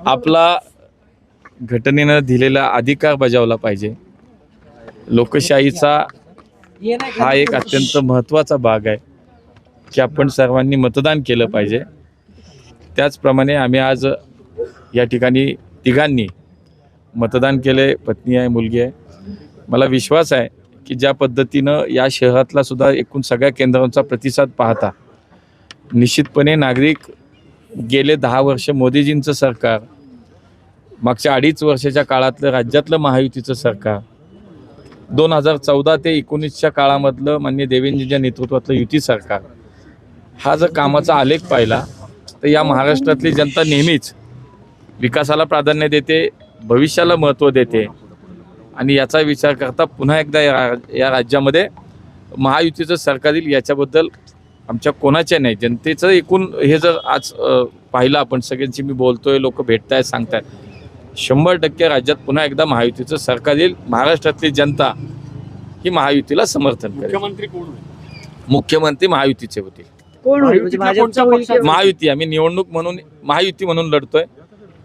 आपला घटनेनं दिलेला अधिकार बजावला पाहिजे. लोकशाहीचा हा एक अत्यंत महत्त्वाचा भाग आहे की आपण सर्वांनी मतदान केलं पाहिजे. त्याचप्रमाणे आम्ही आज या ठिकाणी तिघांनी मतदान केले पत्नी आहे मुलगी आहे. मला विश्वास आहे की ज्या पद्धतीनं या शहरातला सुद्धा एकूण सगळ्या केंद्रांचा प्रतिसाद पाहता निश्चितपणे नागरिक गेले दहा वर्ष मोदीजींचं सरकार मागच्या अडीच वर्षाच्या काळातलं राज्यातलं महायुतीचं सरकार दोन हजार चौदा ते एकोणीसच्या काळामधलं मान्य देवेंद्रजींच्या नेतृत्वातलं युती सरकार हा जर कामाचा आलेख पाहिला तर या महाराष्ट्रातली जनता नेहमीच विकासाला प्राधान्य देते भविष्याला महत्त्व देते आणि याचा विचार करता पुन्हा एकदा या या राज्यामध्ये महायुतीचं सरकार येईल याच्याबद्दल आमच्या कोणाच्या नाही. जनतेचं एकूण हे जर आज पाहिलं आपण सगळ्यांशी मी बोलतोय लोक भेटतायत सांगतायत. शंभर टक्के राज्यात पुन्हा एकदा महायुतीचं सरकार येईल. महाराष्ट्रातली जनता ही महायुतीला समर्थन करेल. मुख्यमंत्री कोण होईल? मुख्यमंत्री महायुतीचे होतील. म्हणजे महायुती आम्ही निवडणूक म्हणून महायुती म्हणून लढतोय.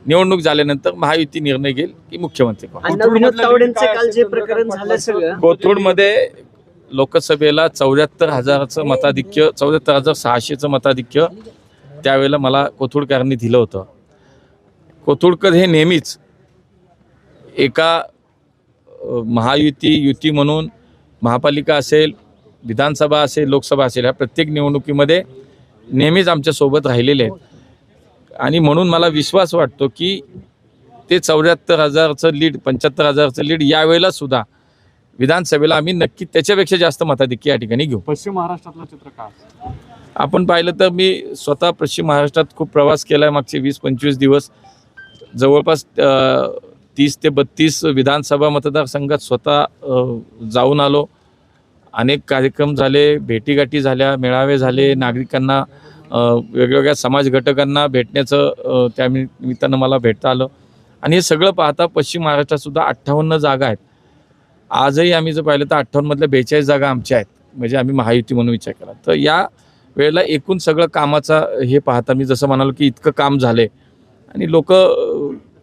निवडणूक झाल्यानंतर महायुती निर्णय घेईल की मुख्यमंत्री कोण? अण्णा विनोद तावडेंचं काल जे प्रकरण झालं सगळं कोथरूडमध्ये लोकसभेला चौऱ्याहत्तर हजाराचं मताधिक्य चौऱ्याहत्तर हजार सहाशेचं मताधिक्य त्यावेळेला मला कोथुडकरांनी दिलं होतं. कोथुडकर हे नेहमीच एका महायुती युती म्हणून महापालिका असेल विधानसभा असेल लोकसभा असेल ह्या प्रत्येक निवडणुकीमध्ये नेहमीच आमच्यासोबत राहिलेले आहेत. आणि म्हणून मला विश्वास वाटतो की ते चौऱ्याहत्तर हजारचं लीड पंच्याहत्तर हजारचं लीड यावेळेला सुद्धा विधानसभेला आम्ही नक्की त्याच्यापेक्षा जास्त मताधिक्य या ठिकाणी घेऊ. पश्चिम महाराष्ट्रातलं चित्र काय आपण पाहिलं तर मी स्वतः पश्चिम महाराष्ट्रात खूप प्रवास केला आहे मागचे वीस पंचवीस दिवस. जवळपास तीस ते बत्तीस विधानसभा मतदारसंघात स्वतः जाऊन आलो. अनेक कार्यक्रम झाले भेटीगाठी झाल्या मेळावे झाले नागरिकांना वेगवेगळ्या समाज घटकांना भेटण्याचं त्या निमि- निमित्तानं मला भेटता आलं. आणि हे सगळं पाहता पश्चिम महाराष्ट्रात सुद्धा अठ्ठावन्न जागा आहेत. आजही आम्ही जर पाहिलं तर अठ्ठावन्नमधल्या बेचाळीस जागा आमच्या आहेत. म्हणजे आम्ही महायुती म्हणून विचार केला. तर या वेळेला एकूण सगळं कामाचा हे पाहता मी जसं म्हणालो की इतकं काम झालंय. आणि लोक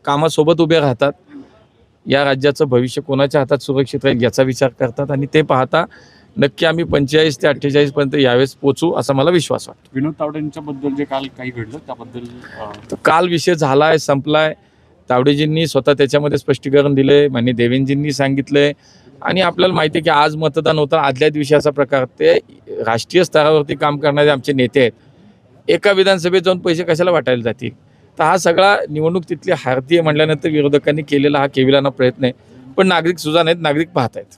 कामासोबत उभे राहतात. या राज्याचं भविष्य कोणाच्या हातात सुरक्षित राहील याचा विचार करतात. आणि ते पाहता नक्की आम्ही पंचेचाळीस ते अठ्ठेचाळीस पर्यंत यावेळेस पोचू असा मला विश्वास वाटतो. विनोद तावडेंच्या बद्दल जे काल काही घडलं त्याबद्दल काल विषय झालाय संपलाय. तावडेजींनी स्वतः त्याच्यामध्ये स्पष्टीकरण दिले मान्य देवेंजींनी सांगितलंय. आणि आपल्याला माहिती आहे की आज मतदान होतं आदल्या दिवशी असा प्रकार ते राष्ट्रीय स्तरावरती काम करणारे आमचे नेते आहेत. एका विधानसभेत जाऊन पैसे कशाला वाटायला जातील? तर हा सगळा निवडणूक तिथली हारतीय म्हटल्यानंतर विरोधकांनी केलेला हा केविलाना प्रयत्न आहे. पण नागरिक सुजाण नाहीत नागरिक पाहत आहेत.